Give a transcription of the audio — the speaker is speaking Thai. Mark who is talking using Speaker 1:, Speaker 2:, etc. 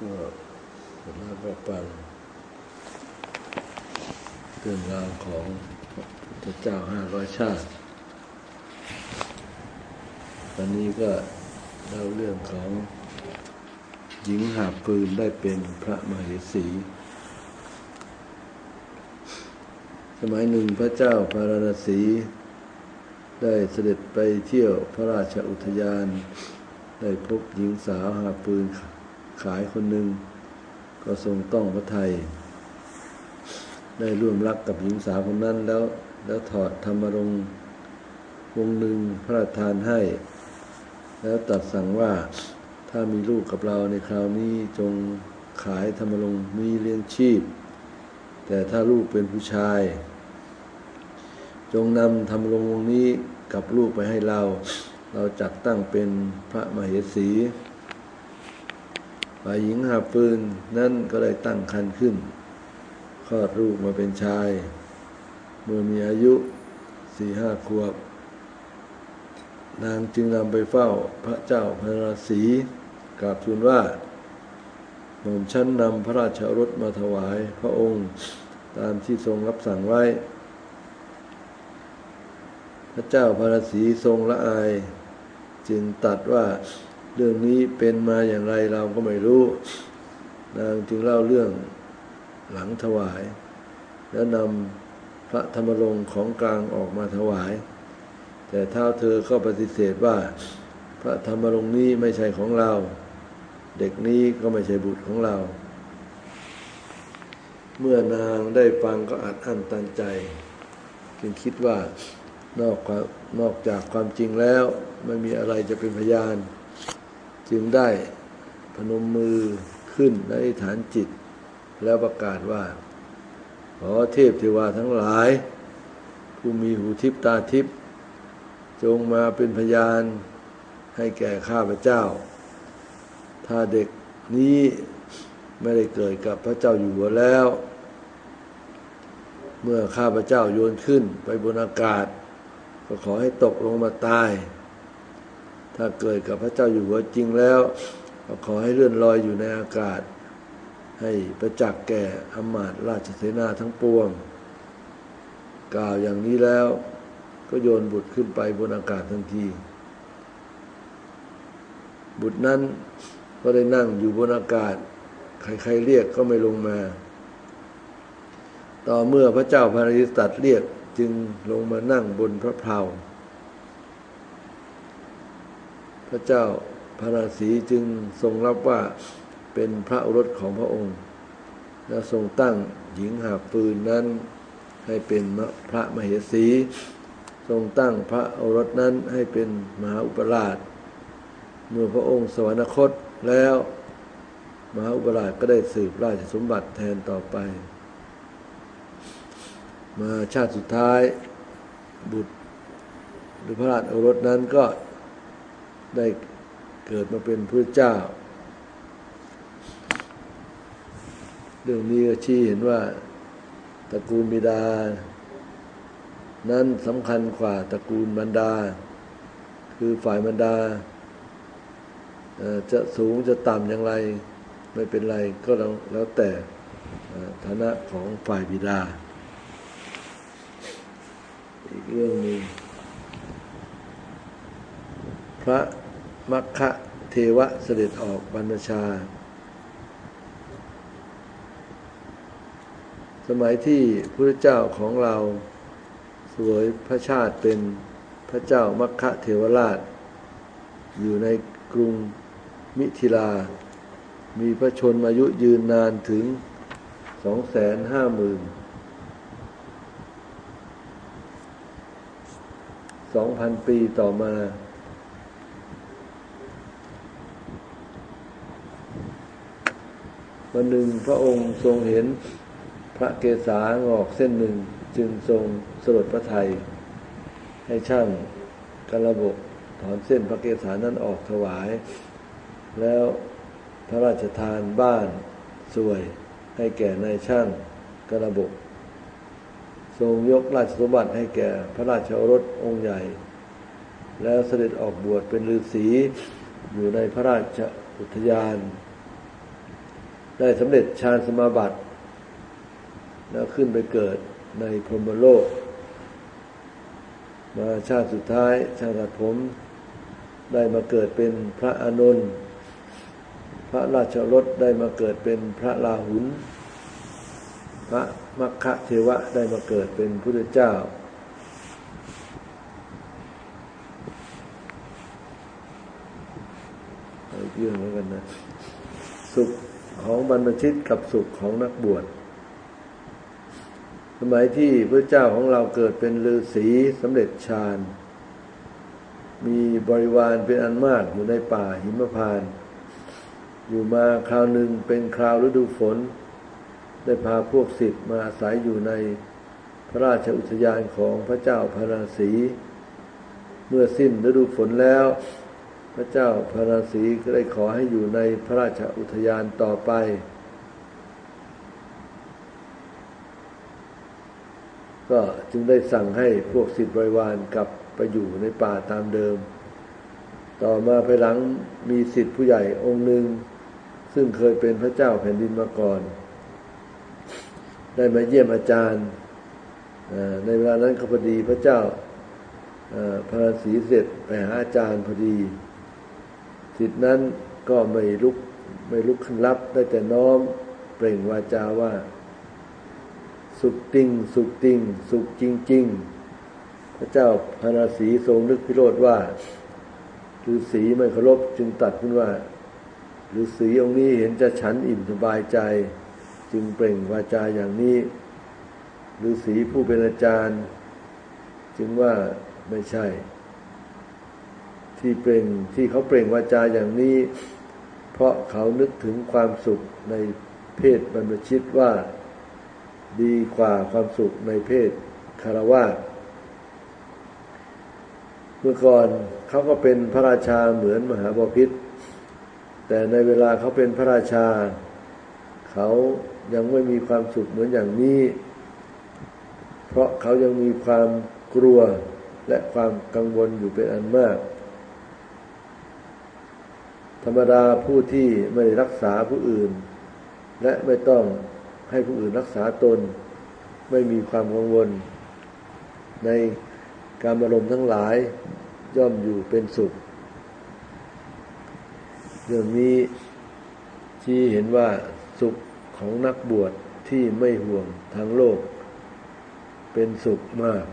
Speaker 1: ก็มาก็ฟังเรื่องราวของพระเจ้าห้าร้อยชาติวันนี้ก็เล่าเรื่องของหญิงหาปืนได้เป็นพระมเหสี สมัยหนึ่งพระเจ้าพาราณสี ได้เสด็จไปเที่ยวพระราชอุทยาน ได้พบหญิงสาวหาปืน ขายคนหนึ่งก็ทรงต้องพระไทย ได้ร่วมรักกับหญิงสาวคนนั้นแล้ว แล้วถอดธรรมรงค์วงหนึ่งพระราชทานให้ แล้วตัดสั่งว่าถ้ามีลูกกับเราในคราวนี้จงขายธรรมรงค์มีเลี้ยงชีพ แต่ถ้าลูกเป็นผู้ชาย จงนำธรรมรงค์วงนี้กับลูกไปให้เรา เราจัดตั้งเป็นพระมเหสี ฝ่ายหญิงหาปืนนั่นก็ได้ตั้งครรภ์ขึ้นคลอดลูกมาเป็นชาย เมื่อมีอายุสี่ห้าขวบ นางจึงนำไปเฝ้าพระเจ้าพระราศีกราบทูลว่าหม่อมชั้นนำพระราชรถมาถวายพระองค์ตามที่ทรงรับสั่งไว้ พระเจ้าพระราศีทรงละอาย จึงตัดว่า เรื่องนี้เป็นมาอย่างไรเราก็ไม่รู้ นางจึงเล่าเรื่องหลังถวาย แล้วนำพระธรรมรงค์ของกลางออกมาถวาย แต่เท้าเธอก็ปฏิเสธว่า พระธรรมรงค์นี้ไม่ใช่ของเรา เด็กนี้ก็ไม่ใช่บุตรของเรา เมื่อนางได้ฟังก็อัดอั้นตันใจ จึงคิดว่านอกนอกจากความจริงแล้ว ไม่มีอะไรจะเป็นพยาน จึงได้พนมมือขึ้นในฐานจิต แล้วประกาศว่า ขอเทพเทวาทั้งหลาย ผู้มีหูทิพตาทิพจงมาเป็นพยานให้แก่ข้าพเจ้า ถ้าเด็กนี้ไม่ได้เกิดกับพระเจ้าอยู่หัวแล้ว เมื่อข้าพเจ้าโยนขึ้นไปบนอากาศ ก็ขอให้ตกลงมาตาย ถ้าเกิดกับพระเจ้าอยู่หัวจริงแล้วก็ขอให้เลื่อนลอยอยู่ในอากาศ ให้ประจักษ์แก่อำมาตย์ราชเสนาทั้งปวง กล่าวอย่างนี้แล้วก็โยนบุตรขึ้นไปบนอากาศทันที บุตรนั้นก็ได้นั่งอยู่บนอากาศ ใครๆเรียกก็ไม่ลงมา ต่อเมื่อพระเจ้าพาริสตัดเรียกจึงลงมานั่งบนพระเพลา พระเจ้าพระราศีจึงทรงรับว่าเป็นพระอรสของพระองค์ และทรงตั้งหญิงหาปืนนั้นให้เป็นพระมเหสี ทรงตั้งพระโอรสนั้นให้เป็นมหาอุปราช เมื่อพระองค์สวรรคตแล้ว มหาอุปราชก็ได้สืบราชสมบัติแทนต่อไป มาชาติสุดท้ายบุตรหรือพระราชโอรสนั้นก็ ได้เกิดมาเป็นพระเจ้า เรื่องนี้ก็ชี้เห็นว่าตระกูลบิดา นั้นสำคัญกว่าตระกูลบรรดา คือฝ่ายบรรดา จะสูงจะต่ำอย่างไร ไม่เป็นไรก็แล้วแต่ฐานะของฝ่ายบิดา อีกเรื่องหนึ่งพระ มัคคะเทวะเสด็จออกบรรพชา สมัยที่พระเจ้าของเราสวยพระชาติเป็นพระเจ้ามัคคะเทวราช อยู่ในกรุงมิถิลา มีพระชนมายุยืนนานถึงสองแสนห้าหมื่นสองพันปีต่อมา วันหนึ่งพระองค์ทรงเห็นพระเกศางอกเส้นหนึ่งจึงทรงสลดพระไทย ให้ช่างกระบบถอนเส้นพระเกศานั้นออกถวาย แล้วพระราชทานบ้านสวยให้แก่นายช่างกระบบทรงยกราชสมบัติให้แก่พระราชโอรสองค์ใหญ่ แล้วเสด็จออกบวชเป็นฤาษีอยู่ในพระราชอุทยาน ได้สำเร็จฌานสมาบัติแล้วขึ้นไปเกิดในพรหมโลก มาชาติสุดท้ายชาติผม ได้มาเกิดเป็นพระอานนท์พระราชรถได้มาเกิดเป็นพระลาหุนพระมัคคะเทวะได้มาเกิดเป็นพุทธเจ้าเอาอีกเรื่องแล้วกันนะ สุข ของบรรพชิตกับสุขของนักบวช สมัยที่พระเจ้าของเราเกิดเป็นฤาษีสำเร็จฌาน มีบริวารเป็นอันมากอยู่ในป่าหิมพานต์อยู่มาคราวหนึ่งเป็นคราวฤดูฝน ได้พาพวกศิษย์มาอาศัยอยู่ในพระราชอุทยานของพระเจ้าพระราศีเมื่อสิ้นฤดูฝนแล้ว พระเจ้าพระราศีก็ได้ขอให้อยู่ในพระราชอุทยานต่อไป ก็จึงได้สั่งให้พวกศิษย์บริวารกลับไปอยู่ในป่าตามเดิม ต่อมาภายหลังมีศิษย์ผู้ใหญ่องค์หนึ่ง ซึ่งเคยเป็นพระเจ้าแผ่นดินมาก่อน ได้มาเยี่ยมอาจารย์ ในเวลานั้นก็พอดีพระเจ้าอ่าพระราศีเสร็จไปหาอาจารย์พอดี สิทธินั้นก็ไม่ลุกไม่ลุกขึ้นรับได้แต่น้อมเปล่งวาจาว่า สุขติง สุขติง สุขจริง ๆ พระเจ้าพระราศีทรงนึกพิโรธว่าฤาษีไม่เคารพจึงตัดขึ้นว่าฤาษีองค์นี้เห็นจะฉันอิ่มสบายใจ จึงเปล่งวาจาอย่างนี้ฤาษีผู้เป็นอาจารย์ จึงว่าไม่ใช่ ที่เปล่งที่เขาเปล่งวาจาอย่างนี้ เพราะเขานึกถึงความสุขในเพศบรรพชิตว่าดีกว่าความสุขในเพศคารวะเมื่อก่อนเขาก็เป็นพระราชาเหมือนมหาบพิตแต่ในเวลาเขาเป็นพระราชา เขายังไม่มีความสุขเหมือนอย่างนี้ เพราะเขายังมีความกลัวและความกังวลอยู่เป็นอันมาก ธรรมดาผู้ที่ไม่ได้รักษาผู้อื่น และไม่ต้องให้ผู้อื่นรักษาตน ไม่มีความกังวล ในการอารมณ์ทั้งหลายย่อมอยู่เป็นสุขเรื่องนี้ที่เห็นว่าสุขของนักบวชที่ไม่ห่วงทางโลก เป็นสุขมาก